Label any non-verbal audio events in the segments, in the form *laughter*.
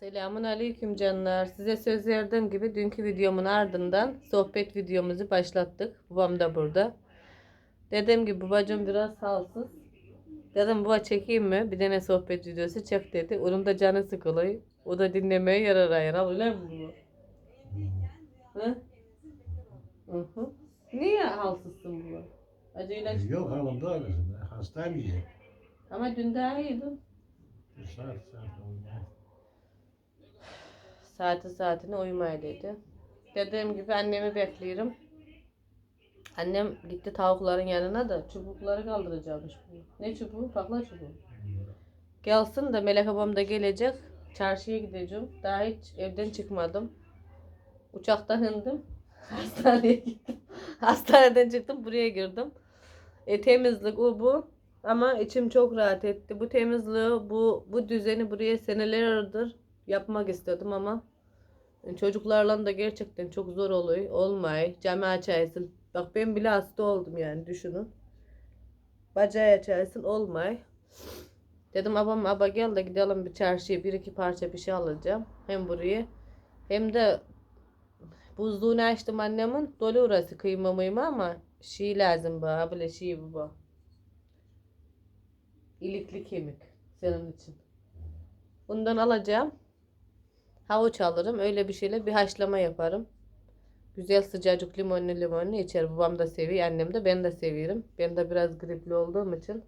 Selamun aleyküm canlar. Size söz verdiğim gibi dünkü videomun ardından sohbet videomuzu başlattık. Babam da burada. Dediğim gibi babacığım biraz halsız. Dedim baba çekeyim mi? Bir tane sohbet videosu çek dedi. Onun da canı sıkılıyor. O da dinlemeye yarar ayır. Al öyle mi bu? Hı? Hı hı. Niye halsızsın baba? Acıyla Yok hanım da öylesin. Hastayım iyi. Ama dün daha iyiydin. Saat olmaz. Saati saatine uyumaya dedi. Dediğim gibi annemi bekliyorum. Annem gitti tavukların yanına da çubukları kaldıracakmış. Ne çubuğu? Pakla çubuğu. Gelsin de Melek abam da gelecek. Çarşıya gideceğim. Daha hiç evden çıkmadım. Uçaktan indim. *laughs* Hastaneye gittim. Hastaneden çıktım buraya girdim. E, temizlik o bu. Ama içim çok rahat etti. Bu temizliği, bu bu düzeni buraya senelerdir yapmak istedim ama çocuklarla da gerçekten çok zor oluyor. Olmay. Cami açaysın. Bak ben bile hasta oldum yani düşünün. Bacağı açaysın olmay. Dedim abam aba gel de gidelim bir çarşıya bir iki parça bir şey alacağım. Hem buraya hem de buzluğunu açtım annemin. Dolu orası kıyma mıyma ama şey lazım bana böyle şey bu bu. İlikli kemik senin için. Bundan alacağım. Havuç alırım. Öyle bir şeyle bir haşlama yaparım. Güzel sıcacık limonlu limonlu içer. Babam da seviyor. Annem de ben de seviyorum. Ben de biraz gripli olduğum için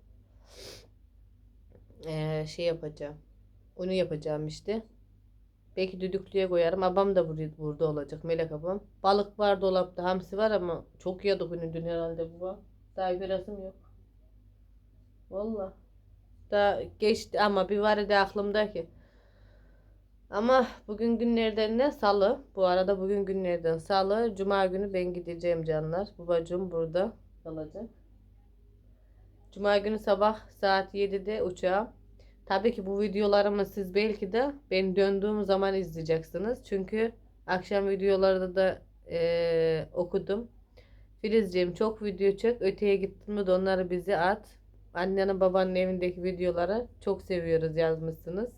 eee, şey yapacağım. Onu yapacağım işte. Belki düdüklüye koyarım. Abam da burada, olacak. Melek abam. Balık var dolapta. Hamsi var ama çok yedik bunu dün herhalde baba. Daha birasım yok. Valla. Daha geçti ama bir var idi aklımdaki. Ama bugün günlerden ne? Salı. Bu arada bugün günlerden salı. Cuma günü ben gideceğim canlar. Babacığım burada kalacak. Cuma günü sabah saat 7'de uçağım. Tabii ki bu videolarımı siz belki de ben döndüğüm zaman izleyeceksiniz. Çünkü akşam videolarda da eee, okudum. Filizciğim çok video çek. Öteye gittin mi de onları bize at. Annenin babanın evindeki videoları çok seviyoruz yazmışsınız.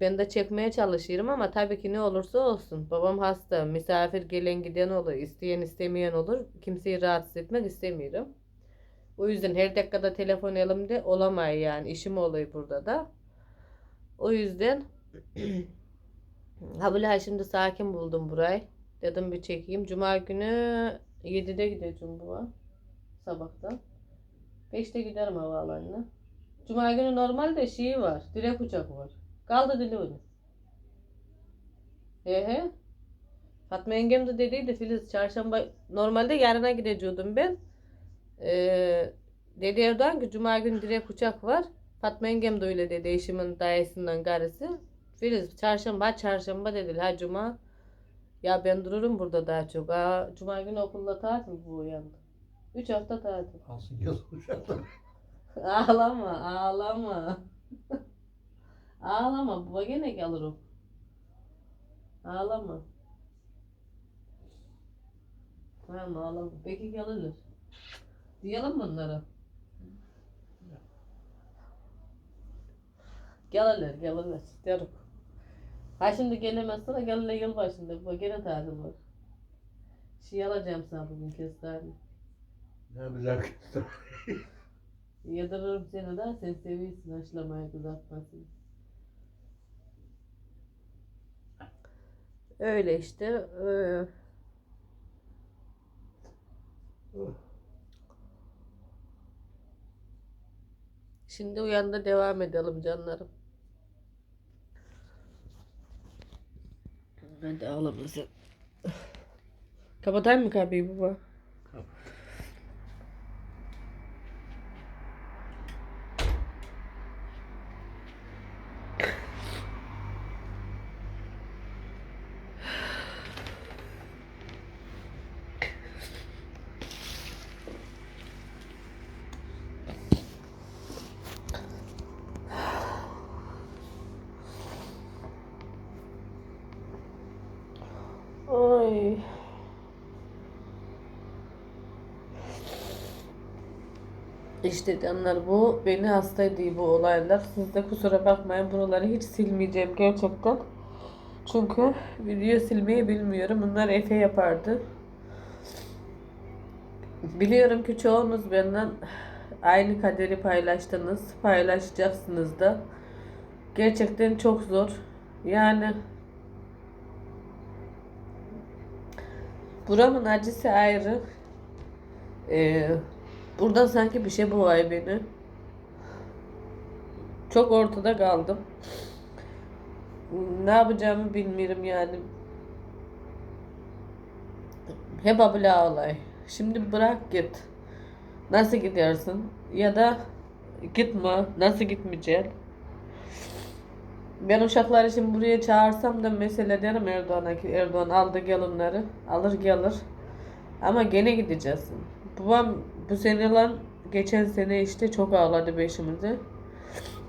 Ben de çekmeye çalışıyorum ama tabii ki ne olursa olsun. Babam hasta, misafir gelen giden olur, isteyen istemeyen olur. Kimseyi rahatsız etmek istemiyorum. O yüzden her dakikada telefon elimde olamay yani işim oluyor burada da. O yüzden *clears throat* ha böyle şimdi sakin buldum burayı. Dedim bir çekeyim. Cuma günü 7'de gideceğim bu sabahtan. 5'te giderim havaalanına. Cuma günü normalde şey var. Direkt uçak var. Kaldı dili onu. He he. Fatma yengem de dediydi Filiz çarşamba normalde yarına gidecektim ben. Ee, dedi Erdoğan ki cuma günü direkt uçak var. Fatma yengem de öyle dedi eşimin dayısından karısı. Filiz çarşamba çarşamba dediler ha cuma. Ya ben dururum burada daha çok. Aa, cuma günü okulda tatil bu uyandı. Üç hafta tatil. Alsın yıl uçaklar. *laughs* Ağlama, ağlama. *laughs* ağlama, baba gene gelir o. Ağlama. Tamam ağlama. Peki gelirler. Diyelim mi onlara? Gelirler, gelirler. Derim. Ha şimdi gelemezse de gelirler yıl başında. Baba gene tatil var. Şey alacağım sana bugün kestane. Ne güzel kızlar. Yadırırım seni de sen seviyorsun haşlamayı kızartmasını. Öyle işte. ee. Şimdi uyandı devam edelim canlarım. Hadi ağlama sen. Kapatayım mı kapıyı baba? Ay. İşte canlar bu beni hasta ediyor bu olaylar. Siz de kusura bakmayın buraları hiç silmeyeceğim gerçekten. Çünkü video silmeyi bilmiyorum. Bunlar Efe yapardı. Biliyorum ki çoğunuz benden aynı kaderi paylaştınız. Paylaşacaksınız da. Gerçekten çok zor. Yani buramın acısı ayrı. Ee, burada sanki bir şey boğay beni. Çok ortada kaldım. Ne yapacağımı bilmiyorum yani. Hep abla olay. Şimdi bırak git. Nasıl gidersin? Ya da gitme. Nasıl gitmeyeceksin? Ben uşakları şimdi buraya çağırsam da mesela derim Erdoğan'a ki Erdoğan aldı gelinleri. Alır gelir. Ama gene gideceğiz. Babam bu sene lan geçen sene işte çok ağladı beşimizi.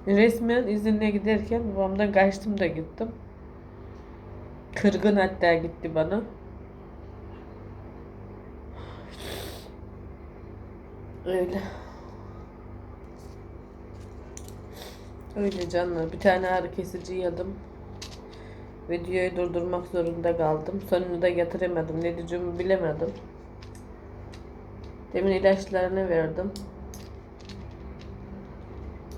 Resmen izinle giderken babamdan kaçtım da gittim. Kırgın hatta gitti bana. Öyle. Öyle canlar. Bir tane ağrı kesici yedim. Videoyu durdurmak zorunda kaldım. Sonunu da getiremedim. Ne diyeceğimi bilemedim. Demin ilaçlarını verdim.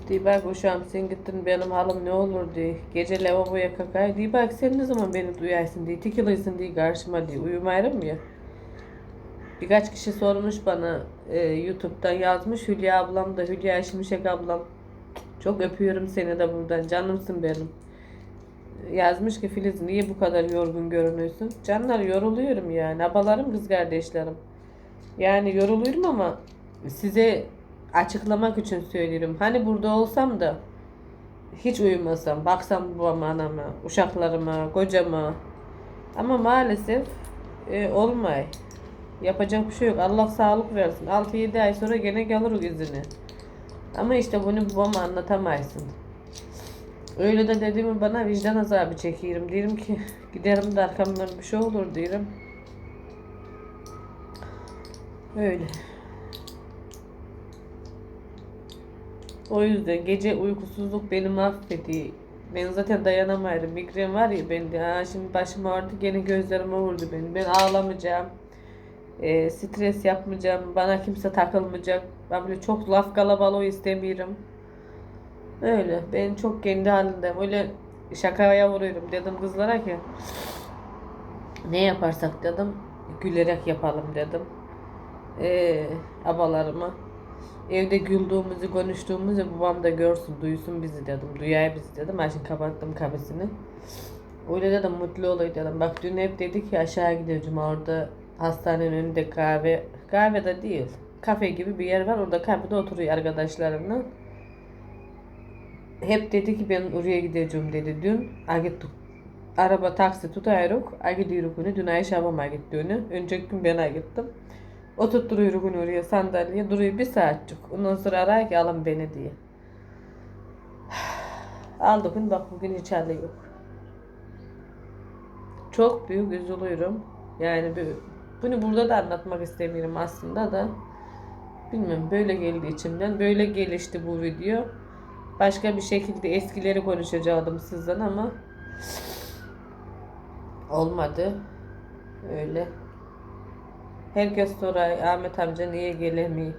Diye bak uşağım sen gittin benim halim ne olur diye. Gece lavaboya kakay. Diye bak sen ne zaman beni duyarsın diye. Tikiliyorsun diye karşıma diye. Uyumayırım ya. Birkaç kişi sormuş bana e, YouTube'dan yazmış. Hülya ablam da Hülya Şimşek ablam. Çok öpüyorum seni de buradan. Canımsın benim. Yazmış ki Filiz niye bu kadar yorgun görünüyorsun? Canlar yoruluyorum yani. Abalarım kız kardeşlerim. Yani yoruluyorum ama size açıklamak için söylüyorum. Hani burada olsam da hiç uyumasam, baksam babama, anama, uşaklarıma, kocama. Ama maalesef e, olmay. Yapacak bir şey yok. Allah sağlık versin. 6-7 ay sonra gene gelir o izine. Ama işte bunu babama anlatamazsın. Öyle de dediğimi bana vicdan azabı çekiyorum. Diyorum ki giderim de arkamdan bir şey olur diyorum. Öyle. O yüzden gece uykusuzluk beni mahvediyor. Ben zaten dayanamıyorum. Migren var ya bende. Ha, şimdi başım ağrıdı gene gözlerime vurdu beni. Ben ağlamayacağım. E, stres yapmayacağım. Bana kimse takılmayacak. Ben böyle çok laf kalabalığı istemiyorum. Öyle. Ben çok kendi halindeyim. Öyle şakaya vuruyorum. Dedim kızlara ki ne yaparsak dedim gülerek yapalım dedim. Ee, abalarıma. Evde güldüğümüzü, konuştuğumuzu babam da görsün, duysun bizi dedim. Duyar bizi dedim. Ben şimdi kapattım kapısını. Öyle dedim mutlu olayım dedim. Bak dün hep dedik ki aşağı gideceğim orada hastanenin önünde kahve. Kahve de değil. Kafe gibi bir yer var. Orada kafede oturuyor arkadaşlarımla. Hep dedi ki ben oraya gideceğim dedi dün. Agittik. Araba taksi tutuyoruz. Agidiyoruz bunu. Dün Ayşe abama gitti onu. Önceki gün ben gittim. Oturtturuyoruz bunu oraya sandalyeye. Duruyor bir saatçik. Ondan sonra arar ki alın beni diye. *sighs* Aldık bunu bak bugün hiç hali yok. Çok büyük üzülüyorum. Yani bu- bunu burada da anlatmak istemiyorum aslında da. Bilmiyorum böyle geldi içimden. Böyle gelişti bu video. Başka bir şekilde eskileri konuşacaktım sizden ama olmadı. Öyle. Herkes sorar Ahmet amca niye gelemiyor?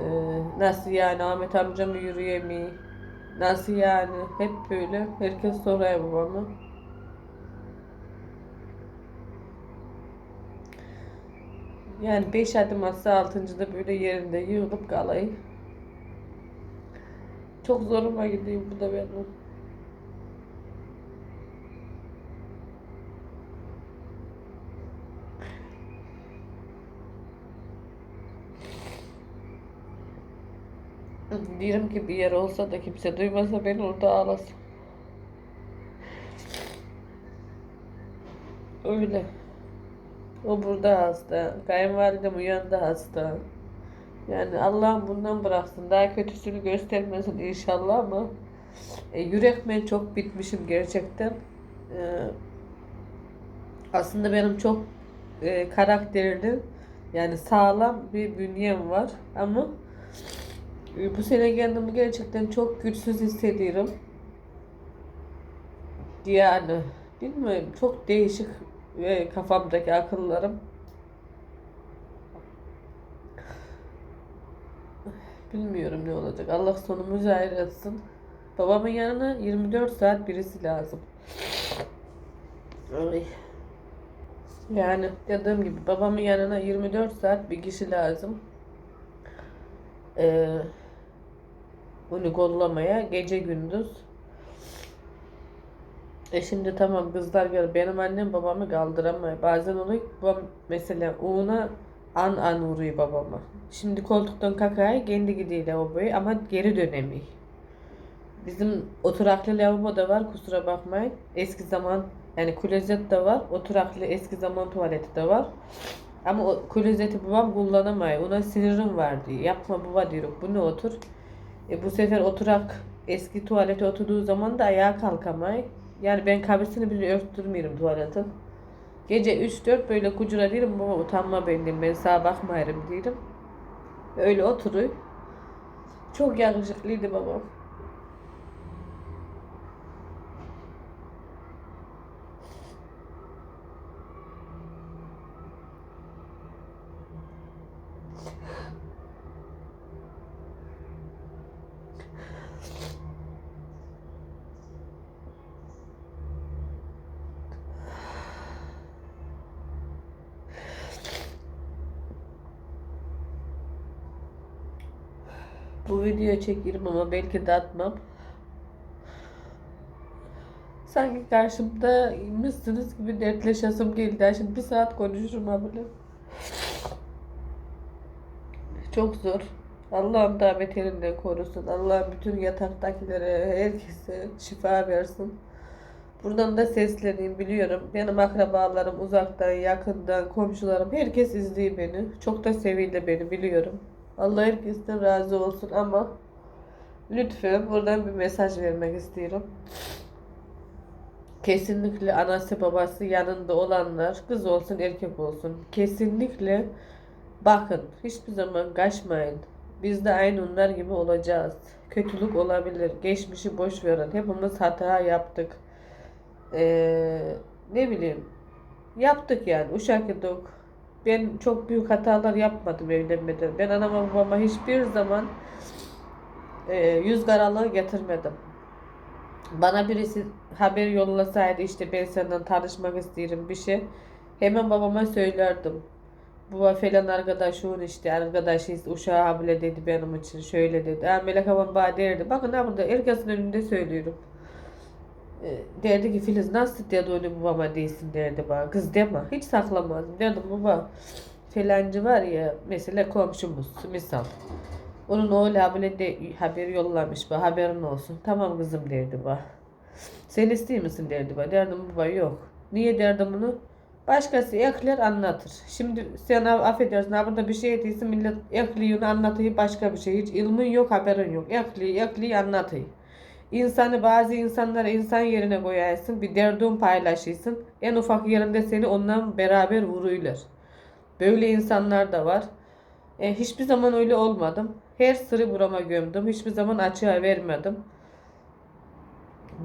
Ee, nasıl yani Ahmet amca mı yürüyemiyor? Nasıl yani? Hep böyle. Herkes sorar babamı. Yani beş adım atsa altıncıda böyle yerinde yığılıp kalayım. Çok zoruma gidiyor bu da benim. Diyorum ki bir yer olsa da kimse duymasa beni orada ağlasın. Öyle. O burada hasta. Kayınvalidem uyandı hasta. Yani Allah'ım bundan bıraksın. Daha kötüsünü göstermesin inşallah ama e, yürekmen çok bitmişim gerçekten. E, aslında benim çok e, karakterli yani sağlam bir bünyem var ama E, Bu sene kendimi gerçekten çok güçsüz hissediyorum. Yani bilmiyorum çok değişik e, kafamdaki akıllarım. Bilmiyorum ne olacak. Allah sonumuzu hayır. Babamın yanına 24 saat birisi lazım. Ay. Yani dediğim gibi babamın yanına 24 saat bir kişi lazım. Ee, bunu kollamaya gece gündüz. E şimdi tamam kızlar gel benim annem babamı kaldıramıyor. Bazen oluyor babam mesela ona an an vuruyor babama. Şimdi koltuktan kakaya kendi gidiyor lavaboya ama geri dönemiyor. Bizim oturaklı lavabo da var kusura bakmayın. Eski zaman yani klozet de var. Oturaklı eski zaman tuvaleti de var. Ama o klozeti babam kullanamıyor. Ona sinirim var diyor. Yapma baba diyor. Bu ne otur? E bu sefer oturak eski tuvalete oturduğu zaman da ayağa kalkamay. Yani ben kabrisini bile örttürmüyorum tuvaletin. Gece 3-4 böyle kucura diyorum baba utanma benden ben sağa bakmayırım diyorum. Öyle oturuyor. Çok yakışıklıydı babam. Bu video çekerim ama belki de atmam. Sanki karşımda mısınız gibi dertleşasım geldi. Şimdi bir saat konuşurum böyle. Çok zor. Allah'ım da beterinden korusun. Allah'ım bütün yataktakilere, herkese şifa versin. Buradan da sesleneyim biliyorum. Benim akrabalarım uzaktan, yakından, komşularım herkes izliyor beni. Çok da seviyle beni biliyorum. Allah herkesten razı olsun ama lütfen buradan bir mesaj vermek istiyorum. Kesinlikle anası babası yanında olanlar kız olsun erkek olsun kesinlikle bakın hiçbir zaman kaçmayın. Biz de aynı onlar gibi olacağız. Kötülük olabilir. Geçmişi boş verin. Hepimiz hata yaptık. Ee, ne bileyim yaptık yani uşak olduk. Ben çok büyük hatalar yapmadım evlenmeden. Ben anama babama hiçbir zaman e, yüz karalığı getirmedim. Bana birisi haber yollasaydı işte ben senden tanışmak isterim bir şey. Hemen babama söylerdim. Baba falan arkadaşın işte arkadaşıyız uşağı habile dedi benim için şöyle dedi. Ha, Melek abam bana derdi. Bakın ha burada herkesin önünde söylüyorum. E, derdi ki Filiz nasıl dedi onu babama değilsin derdi bana. Kız deme. Hiç saklamazdım. Derdim baba falancı var ya mesela komşumuz misal. Onun oğlu habire de haber yollamış bana haberin olsun. Tamam kızım derdi bana. Sen istiyor musun derdi bana. Derdim baba yok. Niye derdim bunu? Başkası ekler anlatır. Şimdi sen af- affedersin ha burada bir şey değilsin millet ekliyor anlatıyor başka bir şey. Hiç ilmin yok haberin yok. Ekliyor ekliyor anlatıyor. İnsanı bazı insanlara insan yerine koyarsın. Bir derdin paylaşırsın. En ufak yerinde seni ondan beraber vuruyorlar. Böyle insanlar da var. E, hiçbir zaman öyle olmadım. Her sırrı burama gömdüm. Hiçbir zaman açığa vermedim.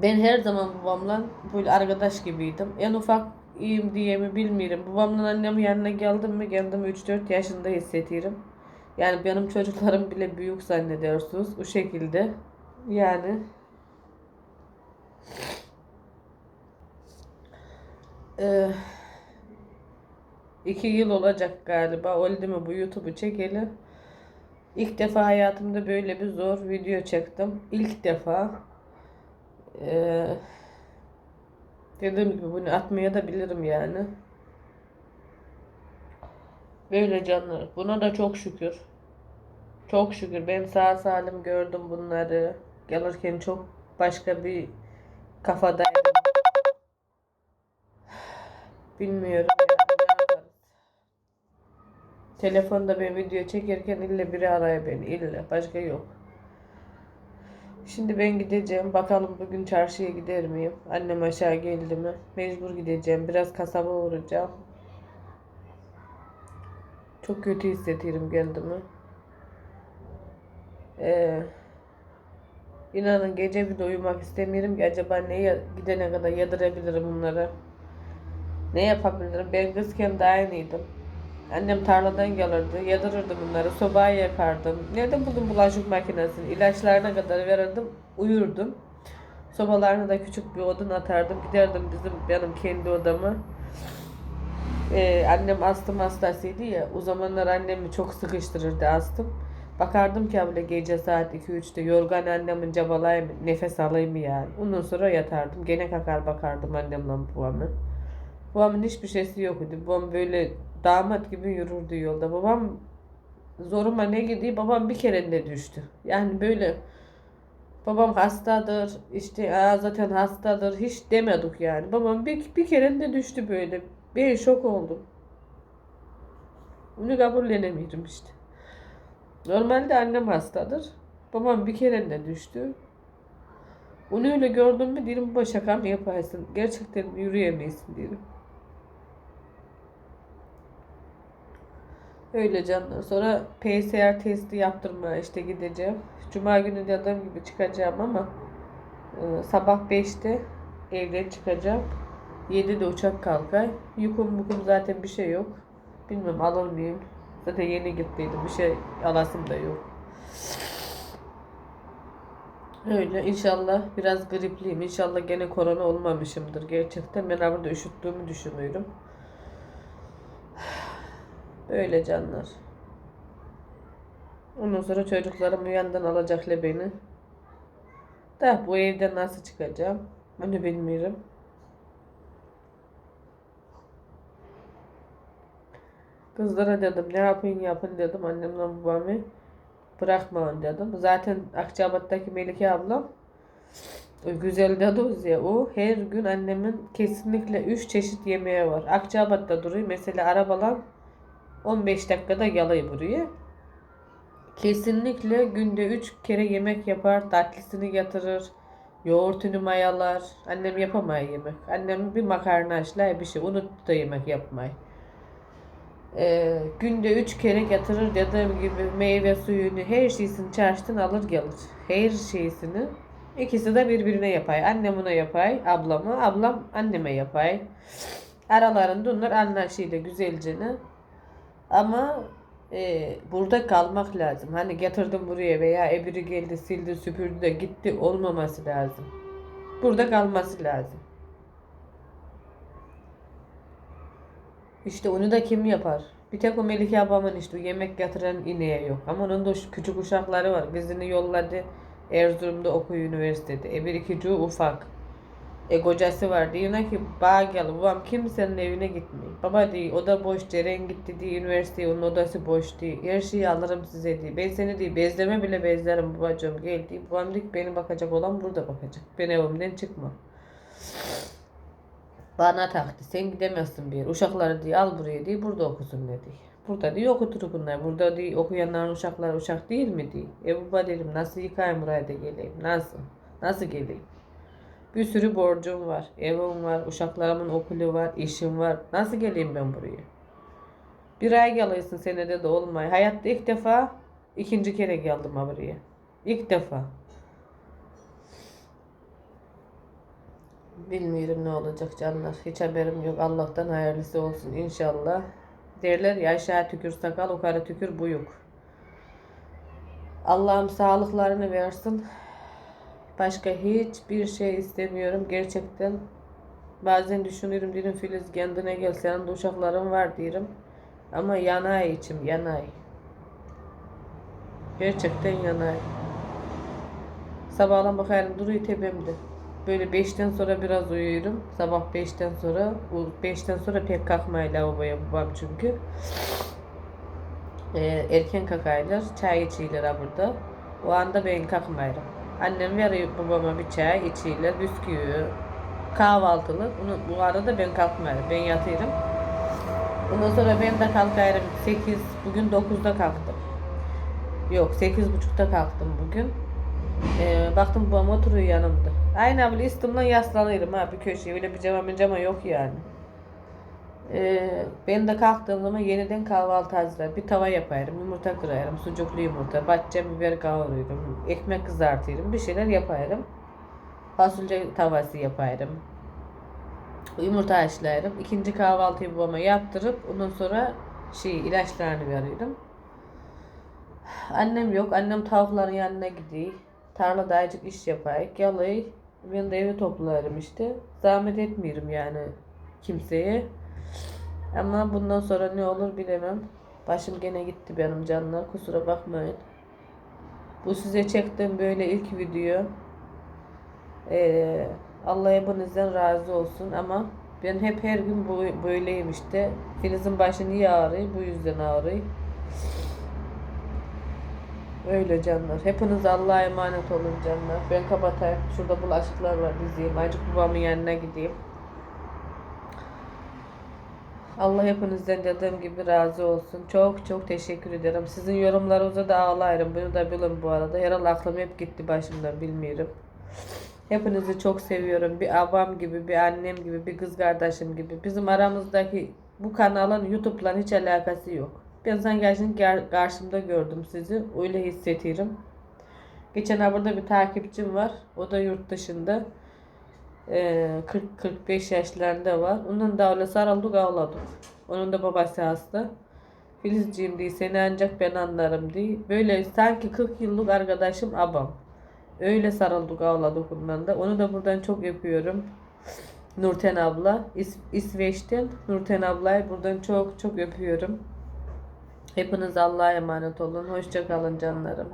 Ben her zaman babamla böyle arkadaş gibiydim. En ufak iyiyim diye mi bilmiyorum. Babamla annemin yanına geldim mi kendimi 3-4 yaşında hissediyorum. Yani benim çocuklarım bile büyük zannedersiniz. O şekilde. Yani Ee, iki yıl olacak galiba. Oldu mu bu YouTube'u çekeli? İlk defa hayatımda böyle bir zor video çektim. İlk defa. Ee, dediğim gibi bunu atmaya da bilirim yani. Böyle canlar. Buna da çok şükür. Çok şükür. Ben sağ salim gördüm bunları. Gelirken çok başka bir kafadaydım. Bilmiyorum? Telefonda ben video çekerken ille biri araya beni. ille. Başka yok. Şimdi ben gideceğim. Bakalım bugün çarşıya gider miyim? Annem aşağı geldi mi? Mecbur gideceğim. Biraz kasaba uğrayacağım. Çok kötü hissediyorum kendimi. Ee, inanın gece bir uyumak istemiyorum ki acaba neye gidene kadar yadırabilirim bunları. Ne yapabilirim? Ben kızken de aynıydım. Annem tarladan gelirdi, yadırırdı bunları, sobaya yakardım. Nereden buldum bulaşık makinesini? İlaçlarına kadar verirdim, uyurdum. Sobalarına da küçük bir odun atardım, giderdim bizim benim kendi odama. Ee, annem astım hastasıydı ya, o zamanlar annemi çok sıkıştırırdı astım. Bakardım ki abla gece saat 2-3'te yorgan annemin cabalayım, nefes alayım yani. Ondan sonra yatardım. Gene kakar bakardım annemle babamla. Babamın hiçbir şeysi yoktu. Babam böyle damat gibi yürürdü yolda. Babam zoruma ne gidiyor? Babam bir kere de düştü. Yani böyle babam hastadır, işte aa, zaten hastadır hiç demedik yani. Babam bir, bir kere de düştü böyle. Ben şok oldum. Bunu kabullenemiyorum işte. Normalde annem hastadır. Babam bir kere de düştü. Onu öyle gördüm mü dedim bu şaka mı yaparsın? Gerçekten yürüyemeyesin dedim. Öyle canlar. Sonra PCR testi yaptırmaya işte gideceğim. Cuma günü de adam gibi çıkacağım ama e, sabah 5'te evden çıkacağım. 7'de uçak kalkar. Yukum bukum zaten bir şey yok. Bilmem alır mıyım. Zaten yeni gittiydim. Bir şey alasım da yok. Öyle inşallah biraz gripliyim. İnşallah gene korona olmamışımdır gerçekten. Ben burada üşüttüğümü düşünüyorum. Öyle canlar. Ondan sonra çocuklarım yandan alacaklar beni. Da bu evden nasıl çıkacağım? Onu bilmiyorum. Kızlara dedim ne yapın yapın dedim annemle babamı. Bırakmayın dedim. Zaten Akçabat'taki Melike ablam güzel dediniz ya o her gün annemin kesinlikle 3 çeşit yemeği var. Akçabat'ta duruyor. Mesela arabalar 15 dakikada yalayı buraya. Kesinlikle günde 3 kere yemek yapar. Tatlısını getirir. Yoğurtunu mayalar. Annem yapamıyor yemek. Annem bir makarna haşlar bir şey. Unuttu da yemek yapmayı. Ee, günde üç kere getirir dediğim gibi meyve suyunu her şeysini çarşıdan alır gelir. Her şeysini. İkisi de birbirine yapay. Annem ona yapay, ablamı, ablam anneme yapay. Aralarında onlar anlaşıyla güzelcene. Ama e, burada kalmak lazım. Hani getirdim buraya veya ebiri geldi, sildi, süpürdü de gitti olmaması lazım. Burada kalması lazım. İşte onu da kim yapar? Bir tek o Melike ablamın işte yemek getiren ineği yok. Ama onun da küçük uşakları var. Kızını yolladı. Erzurum'da okuyor üniversitede. E bir iki çocuğu ufak. E kocası var. Diyor ki bağ gel babam kimsenin evine gitmeyin. Baba diyor o da boş. Ceren gitti diye üniversiteye onun odası boş diyor. Her şeyi alırım size diyor. Ben seni diyor bezleme bile bezlerim babacığım gel diyor. Babam diyor ki beni bakacak olan burada bakacak. Ben evimden çıkmam. Bana taktı. Sen gidemezsin bir yere. Uşakları diye al buraya diye burada okusun dedi. Burada diye okutur bunlar. Burada diye okuyanların uşakları uşak değil mi diye. E baba dedim nasıl yıkayım buraya da geleyim. Nasıl? Nasıl geleyim? Bir sürü borcum var. Evim var. Uşaklarımın okulu var. işim var. Nasıl geleyim ben buraya? Bir ay geliyorsun senede de olmuyor. Hayatta ilk defa ikinci kere geldim buraya. İlk defa. Bilmiyorum ne olacak canlar. Hiç haberim yok. Allah'tan hayırlısı olsun inşallah. Derler ya aşağı tükür sakal, yukarı tükür buyuk. Allah'ım sağlıklarını versin. Başka hiçbir şey istemiyorum. Gerçekten bazen düşünüyorum dedim Filiz kendine gel senin de uşakların var diyorum. Ama yanay içim yanay. Gerçekten yanay. Sabahlan bakarım duruyor tepemde. Böyle 5'ten sonra biraz uyuyorum. Sabah 5'ten sonra. O 5'ten sonra pek kalkmayı lavaboya babam çünkü. Ee, erken kalkaylar. Çay içiyorlar burada. O anda ben kalkmayırım. Annem veriyor babama bir çay içiyorlar. Bisküvi, kahvaltılık. Onu, bu arada ben kalkmayırım. Ben yatıyorum. Ondan sonra ben de kalkayım 8, bugün 9'da kalktım. Yok 8.30'da kalktım bugün. Ee, baktım babam oturuyor yanımda. Aynı abla üstümden yaslanıyorum ha bir köşeye. Öyle bir cama cama yok yani. Ee, ben de kalktığım zaman yeniden kahvaltı hazırlar. Bir tava yaparım, yumurta kırarım, sucuklu yumurta, patlıcan biber kavuruyorum, ekmek kızartırım, bir şeyler yaparım. Fasulye tavası yaparım. Yumurta haşlarım. İkinci kahvaltıyı babama yaptırıp ondan sonra şey ilaçlarını veriyorum. Annem yok. Annem tavukların yanına gidiyor. Tarlada azıcık iş yapar. Yalayı ben de evi toplarım işte. Zahmet etmiyorum yani kimseye. Ama bundan sonra ne olur bilemem. Başım gene gitti benim canlar. Kusura bakmayın. Bu size çektiğim böyle ilk video. Ee, Allah hepinizden razı olsun ama ben hep her gün böyleyim işte. Filiz'in başı niye ağrıyor? Bu yüzden ağrıyor. Öyle canlar. Hepiniz Allah'a emanet olun canlar. Ben kapatayım. Şurada bulaşıklar var dizeyim. Acık babamın yanına gideyim. Allah hepinizden dediğim gibi razı olsun. Çok çok teşekkür ederim. Sizin yorumlarınıza da ağlarım. Bunu da bilin bu arada. Herhalde aklım hep gitti başımdan bilmiyorum. Hepinizi çok seviyorum. Bir abam gibi, bir annem gibi, bir kız kardeşim gibi. Bizim aramızdaki bu kanalın YouTube'la hiç alakası yok. Ben sanki şimdi ger- karşımda gördüm sizi. Öyle hissediyorum. Geçen burada bir takipçim var. O da yurt dışında. Ee, 40-45 yaşlarında var. Onun da öyle sarıldık ağladık. Onun da babası hasta. Filizciğim diye seni ancak ben anlarım diye. Böyle sanki 40 yıllık arkadaşım abam. Öyle sarıldık ağladık bundan da. Onu da buradan çok öpüyorum. Nurten abla. İs- İsveç'ten Nurten ablayı buradan çok çok öpüyorum. Hepiniz Allah'a emanet olun. Hoşça kalın canlarım.